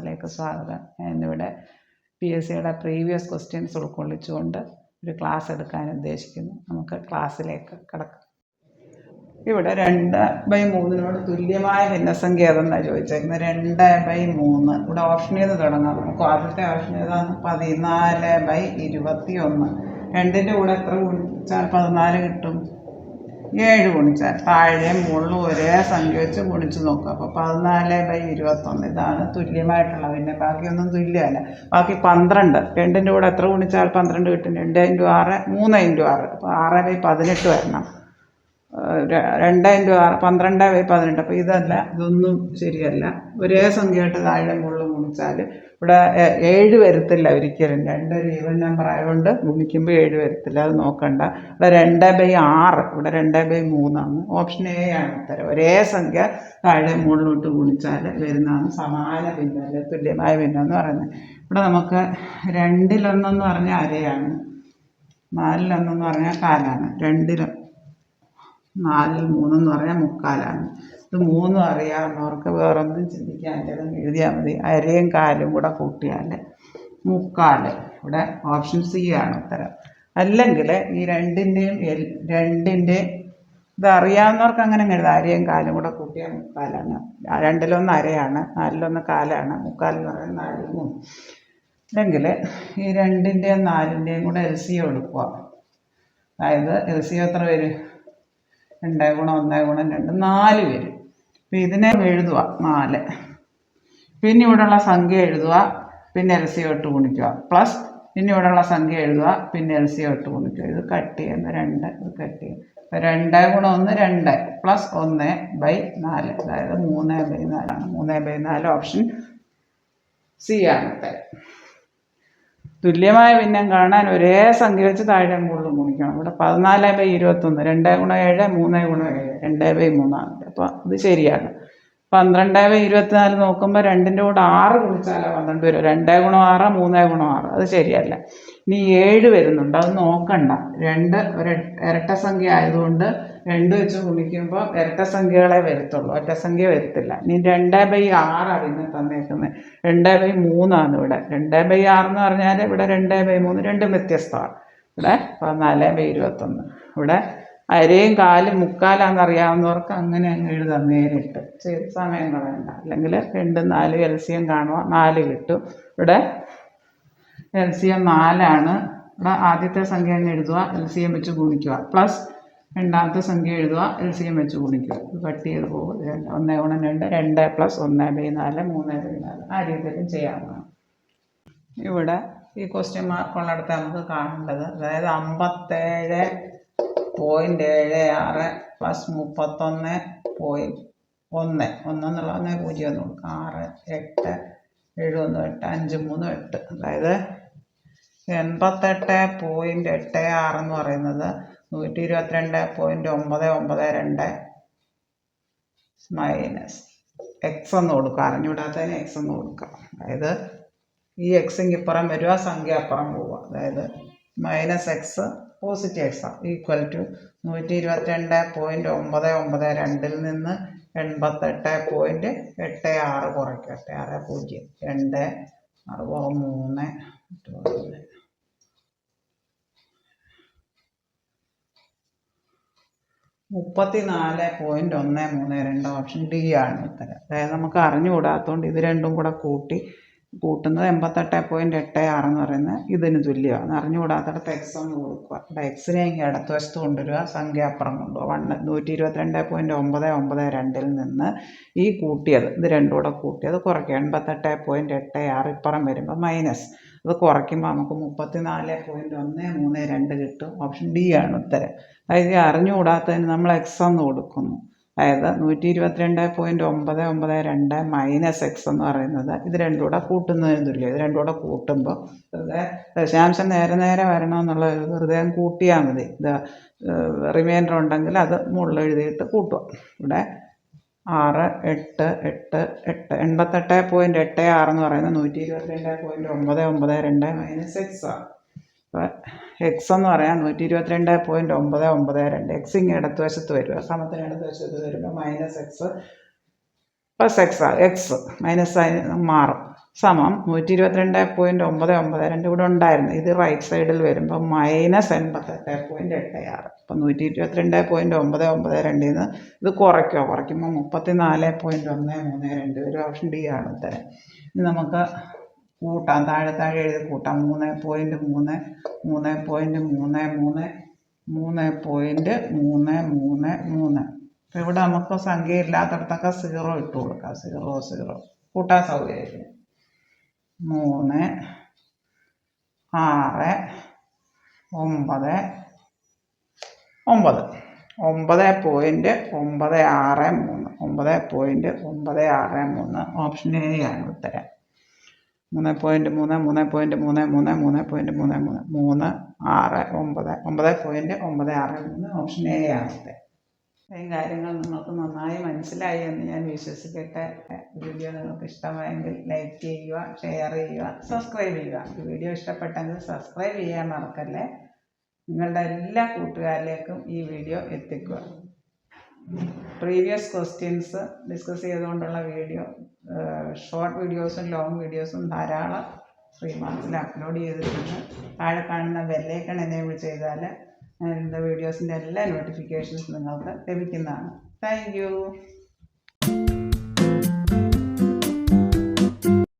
ക്ലാസ്സിലേക്ക് സ്വാഗതം. ഞാനിന്നിവിടെ പി എസ് സിയുടെ പ്രീവിയസ് ക്വസ്റ്റ്യൻസ് ഉൾക്കൊള്ളിച്ചുകൊണ്ട് ഒരു ക്ലാസ് എടുക്കാൻ ഉദ്ദേശിക്കുന്നു. നമുക്ക് ക്ലാസ്സിലേക്ക് കിടക്കാം. ഇവിടെ രണ്ട് ബൈ മൂന്നിനോട് തുല്യമായ ഭിന്നസംഖ്യ ഏതെന്നാണ് ചോദിച്ചേക്കുന്നത്? രണ്ട് ബൈ മൂന്ന്. ഇവിടെ ഓപ്ഷൻ ചെയ്ത് തുടങ്ങാം. നമുക്ക് ആദ്യത്തെ ഓപ്ഷൻ ഏതാണ്? പതിനാല് ബൈ ഇരുപത്തി ഒന്ന് രണ്ടിന്റെ കൂടെ എത്ര ഗുണിച്ചാൽ പതിനാല് കിട്ടും? ഏഴ് ഗുണിച്ചാൽ താഴെയും മുകളിലും ഒരേ സംഖ്യ വെച്ച് ഗുണിച്ച് നോക്കുക അപ്പോൾ പതിനാല് ബൈ ഇരുപത്തൊന്ന്. ഇതാണ് തുല്യമായിട്ടുള്ള പിന്നെ ബാക്കിയൊന്നും തുല്യമല്ല. ബാക്കി പന്ത്രണ്ട്. രണ്ടിന്റെ കൂടെ എത്ര ഗുണിച്ചാൽ പന്ത്രണ്ട് കിട്ടും? രണ്ട് ഇന്റു ആറ് മൂന്ന് ഇന്റു ആറ്. അപ്പോൾ ആറ് ബൈ പതിനെട്ട് വരണം. രണ്ട് ഇന്റു ആറ് പന്ത്രണ്ട് ബൈ പതിനെട്ട്. അപ്പോൾ ഇതല്ല ഇതൊന്നും ശരിയല്ല. ഒരേ സംഖ്യയായിട്ട് താഴെ മുകളിലും ഗുണിച്ചാൽ ഇവിടെ ഏഴ് വരത്തില്ല ഒരിക്കലും. രണ്ടൊരു ഈവൻ നമ്പർ ആയതുകൊണ്ട് ഗുണിക്കുമ്പോൾ ഏഴ് വരത്തില്ല. അത് നോക്കണ്ട. ഇവിടെ രണ്ട് ബൈ ആറ്. ഇവിടെ രണ്ട് ബൈ മൂന്നാണ്. ഓപ്ഷൻ എ ആണ് ഉത്തരം. ഒരേ സംഖ്യ താഴെ മുകളിലോട്ട് ഗുണിച്ചാൽ വരുന്നതാണ് സമാന ഭിന്നം തുല്യമായ ഭിന്നം എന്ന് പറയുന്നത്. ഇവിടെ നമുക്ക് രണ്ടിലൊന്നെന്ന് പറഞ്ഞാൽ അരയാണ്. നാലിലൊന്നെന്ന് പറഞ്ഞാൽ കാലാണ്. രണ്ടിലും നാലിൽ മൂന്നെന്ന് പറഞ്ഞാൽ മുക്കാലാണ്. ഇത് മൂന്നും അറിയാവുന്നവർക്ക് വേറൊന്നും ചിന്തിക്കാനില്ല ഇതൊന്ന് എഴുതിയാൽ മതി. അരയും കാലും കൂടെ കൂട്ടിയാൽ മുക്കാൽ. ഇവിടെ ഓപ്ഷൻ സി ആണ് ഉത്തരം. അല്ലെങ്കിൽ ഈ രണ്ടിന്റെയും എൽ രണ്ടിന്റെയും ഇത് അറിയാവുന്നവർക്ക് അങ്ങനെ അങ്ങ് എഴുതാം. അരയും കാലും കൂടെ കൂട്ടിയാൽ മുക്കാലാണ്. രണ്ടിലൊന്ന് അരയാണ് നാലിലൊന്ന് കാലാണ്. മുക്കാലെന്ന് പറയുന്നത് നാലിൽ മൂന്ന് അല്ലെങ്കിൽ ഈ രണ്ടിന്റെയും നാലിന്റെയും കൂടെ എൽ സി എടുക്കുക അതായത് എൽ സി എത്ര വരും? രണ്ട് ഗുണം ഒന്ന് ഗുണം രണ്ട്. നാല് വരും. അപ്പം ഇതിനെ എഴുതുക നാല്. പിന്നെ ഇവിടെയുള്ള സംഖ്യ എഴുതുക പിന്നെ എൽസിയോട്ട് ഗുണിക്കുക പ്ലസ് പിന്നെ ഇവിടെയുള്ള സംഖ്യ എഴുതുക പിന്നെ എൽസിയോട്ട് ഗുണിക്കുക ഇത് കട്ട് ചെയ്യുന്ന രണ്ട് ഇത് കട്ട് ചെയ്യുക രണ്ട് ഗുണം ഒന്ന് രണ്ട്. പ്ലസ് ഒന്ന് ബൈ നാല്. അതായത് മൂന്ന് ബൈ നാലാണ് മൂന്ന് ബൈ നാല് ഓപ്ഷൻ സി ആണ്. തുല്യമായ ഭിന്നം കാണാൻ ഒരേ സംഖ്യ വെച്ച് താഴെ മുകളിലും ഗുണിക്കണം. ഇവിടെ പതിനാല് ബൈ ഇരുപത്തൊന്ന്. രണ്ട് ഗുണം ഏഴ് മൂന്ന് ഗുണം ഏഴ്. രണ്ട് ബൈ മൂന്നാണ് അപ്പോൾ അത് ശരിയാണ്. പന്ത്രണ്ട് ബൈ ഇരുപത്തിനാല് നോക്കുമ്പോൾ രണ്ടിന്റെ കൂടെ ആറ് ഗുണിച്ചാലോ പന്ത്രണ്ട് വരും. രണ്ട് ഗുണം ആറ് മൂന്ന് ഗുണം ആറ്. അത് ശരിയല്ല. ഇനി ഏഴ് വരുന്നുണ്ട്. അത് നോക്കണ്ട. രണ്ട് ഒരു ഇരട്ട സംഖ്യ ആയതുകൊണ്ട് രണ്ട് വെച്ച് ഗുണിക്കുമ്പോൾ ഇരട്ട സംഖ്യകളെ വരത്തുള്ളൂ. ഒറ്റ സംഖ്യ വരത്തില്ല. ഇനി രണ്ട് ബൈ ആറാണ് ഇന്ന് തന്നേക്കുന്നത്. രണ്ട് ബൈ മൂന്നാണ് ഇവിടെ. രണ്ട് ബൈ ആറ് എന്ന് പറഞ്ഞാൽ ഇവിടെ രണ്ട് ബൈ മൂന്ന് രണ്ടും വ്യത്യസ്തമാണ്. ഇവിടെ പതിനാല് ബൈ ഇരുപത്തൊന്ന്. ഇവിടെ അരയും കാലും മുക്കാലാന്ന് അറിയാവുന്നവർക്ക് അങ്ങനെ അങ്ങ് എഴുതാം നേരിട്ട്. ചെയ്ത് സമയം കളയണ്ട. അല്ലെങ്കിൽ രണ്ടും നാലും എൽ സി എം കാണുക. നാല് കിട്ടും. ഇവിടെ എൽ സി എം നാലാണ്. ഇവിടെ ആദ്യത്തെ സംഖ്യ അങ്ങ് എഴുതുക. എൽ സി എം വെച്ച് ഗുണിക്കുക. പ്ലസ് രണ്ടാമത്തെ സംഖ്യ എഴുതുക എൽ സി എം വെച്ച് ഗുണിക്കുക. ഇത് കട്ട് ചെയ്ത് പോകും. രണ്ട് ഒന്ന് ഗുണം രണ്ട് രണ്ട് പ്ലസ് ഒന്ന് ബൈ നാല് മൂന്ന് ബൈ നാല്. ആ രീതിയിലും ചെയ്യാവുന്നതാണ്. ഇവിടെ ഈ ക്വസ്റ്റ്യൻ മാർക്കുള്ളിടത്ത് നമുക്ക് കാണേണ്ടത് അതായത് അമ്പത്തേഴ് പോയിന്റ് ഏഴ് ആറ് പ്ലസ് മുപ്പത്തൊന്ന് പോയിന്റ് ഒന്ന്. ഒന്നെന്നുള്ള ഒന്ന് പൂജ്യം ഒന്ന് കൊടുക്കുക. ആറ് എട്ട് ഏഴ് ഒന്ന് എട്ട് അഞ്ച് മൂന്ന് എട്ട്. അതായത് എൺപത്തെട്ട് പോയിന്റ് എട്ട് ആറ് എന്ന് പറയുന്നത് നൂറ്റി ഇരുപത്തിരണ്ട് പോയിന്റ് ഒമ്പത് ഒമ്പത് രണ്ട് മൈനസ് എക്സ് എന്ന് കൊടുക്കുക. അറിഞ്ഞുവിടാത്തതിന് എക്സ് എന്ന് കൊടുക്കുക. അതായത് ഈ എക്സിങ് ഇപ്പുറം വരിക സംഖ്യ അപ്പുറം പോവുക. അതായത് minus X positive X equal to നൂറ്റി ഇരുപത്തിരണ്ട് പോയിന്റ് ഒമ്പത് ഒമ്പത് രണ്ടിൽ നിന്ന് എൺപത്തെട്ട് പോയിന്റ് എട്ട് ആറ് കുറയ്ക്കുക. എട്ട് ആറ് പൂജ്യം. രണ്ട് അറുപത് മൂന്ന് എട്ട് മുപ്പത്തി നാല് പോയിന്റ് ഒന്ന് മൂന്ന് രണ്ട് ഓപ്ഷൻ ഡി ആണ് ഉത്തരം. അതായത് നമുക്ക് അറിഞ്ഞുകൂടാത്തതുകൊണ്ട് ഇത് രണ്ടും കൂടെ കൂട്ടി കൂട്ടുന്നത് എൺപത്തെട്ട് പോയിന്റ് എട്ട് ആറ് എന്ന് പറയുന്നത് ഇതിന് തുല്യമാണ്. അറിഞ്ഞുകൂടാത്തടത്ത് എക്സ് ഒന്ന് കൊടുക്കുക. ഇവിടെ എക്സിനെ ഇങ്ങനെ ഇടത്ത് വശത്ത് കൊണ്ടുവരിക. സംഖ്യ അപ്പുറം കൊണ്ടുപോകുക വണ്ണ് നൂറ്റി ഇരുപത്തിരണ്ട് പോയിന്റ് ഒമ്പത് ഒമ്പത് രണ്ടിൽ നിന്ന് ഈ കൂട്ടിയത് ഇത് രണ്ടും കൂടെ കൂട്ടിയത് കുറയ്ക്കുക. എൺപത്തെട്ട് പോയിന്റ് എട്ട് ആറ് ഇപ്പുറം വരുമ്പോൾ മൈനസ്. അത് കുറയ്ക്കുമ്പോൾ നമുക്ക് മുപ്പത്തി നാല് പോയിന്റ് ഒന്ന് മൂന്ന് രണ്ട് കിട്ടും. ഓപ്ഷൻ ഡി ആണ് ഉത്തരം. അതായത് അറിഞ്ഞുകൂടാത്തതിന് നമ്മൾ എക്സ് എന്ന് കൊടുക്കുന്നു. അതായത് നൂറ്റി ഇരുപത്തിരണ്ട് പോയിന്റ് ഒമ്പത് ഒമ്പത് രണ്ട് മൈനസ് എക്സ് എന്ന് പറയുന്നത് ഇത് രണ്ടും കൂടെ കൂട്ടുന്നതിന് തുല്യം. ഇത് രണ്ടും കൂടെ കൂട്ടുമ്പോൾ വെറുതെ ദശാംശം നേരെ നേരെ വരണമെന്നുള്ള ഹൃദയം കൂട്ടിയാൽ മതി. ഇത് റിമൈൻഡർ ഉണ്ടെങ്കിൽ അത് മുകളിൽ എഴുതിയിട്ട് കൂട്ടുക. ഇവിടെ ആറ് എട്ട് എട്ട് എട്ട്. എൺപത്തെട്ട് പോയിന്റ് എട്ട് ആറ് എന്ന് പറയുന്നത് നൂറ്റി ഇരുപത്തി രണ്ട് പോയിന്റ് ഒമ്പത് ഒമ്പത് രണ്ട് മൈനസ് എക്സ് ആണ് അപ്പോൾ എക്സ് എന്ന് പറയാൻ നൂറ്റി ഇരുപത്തി രണ്ട് പോയിന്റ് ഒമ്പത് ഒമ്പത് രണ്ട്. എക്സ് ഇങ്ങനെ ഇടത്ത് വശത്ത് വരിക സമത്തിന് ഇടത്ത് വശത്ത് വരുമ്പോൾ minus X plus X X minus ആയി മാറും. സമം നൂറ്റി ഇരുപത്തിരണ്ട് പോയിന്റ് ഒമ്പത് ഒമ്പത് രണ്ട് ഇവിടെ ഉണ്ടായിരുന്നു. ഇത് റൈറ്റ് സൈഡിൽ വരുമ്പോൾ മൈനസ് എൺപത്തെട്ട് പോയിന്റ് എട്ട് ആറ്. അപ്പം നൂറ്റി ഇരുപത്തിരണ്ട് പോയിന്റ് ഒമ്പത് ഒമ്പത് രണ്ടിൽ നിന്ന് ഇത് കുറയ്ക്കുക. കുറയ്ക്കുമ്പോൾ മുപ്പത്തി നാല് പോയിന്റ് ഒന്ന് മൂന്ന് രണ്ട് ഒരു ഓപ്ഷൻ ഡി ആണ് ഉത്തരം. ഇനി നമുക്ക് കൂട്ടാം. താഴെ താഴെ എഴുതി കൂട്ടാം. മൂന്ന് പോയിന്റ് മൂന്ന് മൂന്ന് പോയിന്റ് മൂന്ന് മൂന്ന് മൂന്ന് പോയിന്റ് മൂന്ന് മൂന്ന് മൂന്ന്. അപ്പോൾ ഇവിടെ നമുക്ക് സംഖ്യ ഇല്ലാത്തടത്തൊക്കെ സീറോ ഇട്ട് കൊടുക്കാം. സീറോ സീറോ കൂട്ടാൻ സൗകര്യത്തിന് മൂന്ന് ആറ് ഒമ്പത് ഒമ്പത്. ഒമ്പത് പോയിന്റ് ഒമ്പത് ആറ് മൂന്ന്. ഒമ്പത് പോയിന്റ് ഒമ്പത് ആറ് മൂന്ന്. ഓപ്ഷൻ എ ആണ് ഉത്തരം. മൂന്ന് പോയിന്റ് മൂന്ന് മൂന്ന് പോയിന്റ് മൂന്ന് മൂന്ന് മൂന്ന് പോയിന്റ് മൂന്ന് മൂന്ന്. മൂന്ന് ആറ് ഒമ്പത്. ഒമ്പത് പോയിന്റ് ഒമ്പത് ആറ് മൂന്ന്. ഓപ്ഷൻ എ ആണ് ഉത്തരം. ഇത്രയും കാര്യങ്ങൾ നിങ്ങൾക്ക് നന്നായി മനസ്സിലായി എന്ന് ഞാൻ വിശ്വസിക്കട്ടെ. വീഡിയോ നിങ്ങൾക്ക് ഇഷ്ടമായെങ്കിൽ ലൈക്ക് ചെയ്യുക ഷെയർ ചെയ്യുക സബ്സ്ക്രൈബ് ചെയ്യുക. ഈ വീഡിയോ ഇഷ്ടപ്പെട്ടെങ്കിൽ സബ്സ്ക്രൈബ് ചെയ്യാൻ മറക്കല്ലേ? നിങ്ങളുടെ എല്ലാ കൂട്ടുകാരിലേക്കും ഈ വീഡിയോ എത്തിക്കുക. പ്രീവിയസ് ക്വസ്റ്റ്യൻസ് ഡിസ്കസ് ചെയ്തുകൊണ്ടുള്ള വീഡിയോ ഷോർട്ട് വീഡിയോസും ലോങ് വീഡിയോസും ധാരാളം ശ്രീമാസിൽ അപ്ലോഡ് ചെയ്തിട്ടുണ്ട്. താഴെ കാണുന്ന ബെല്ലൈക്കൺ എനേബിൾ ചെയ്താൽ എന്റെ വീഡിയോസിന്റെ എല്ലാ നോട്ടിഫിക്കേഷൻസ് നിങ്ങൾക്ക് ലഭിക്കുന്നതാണ്. താങ്ക്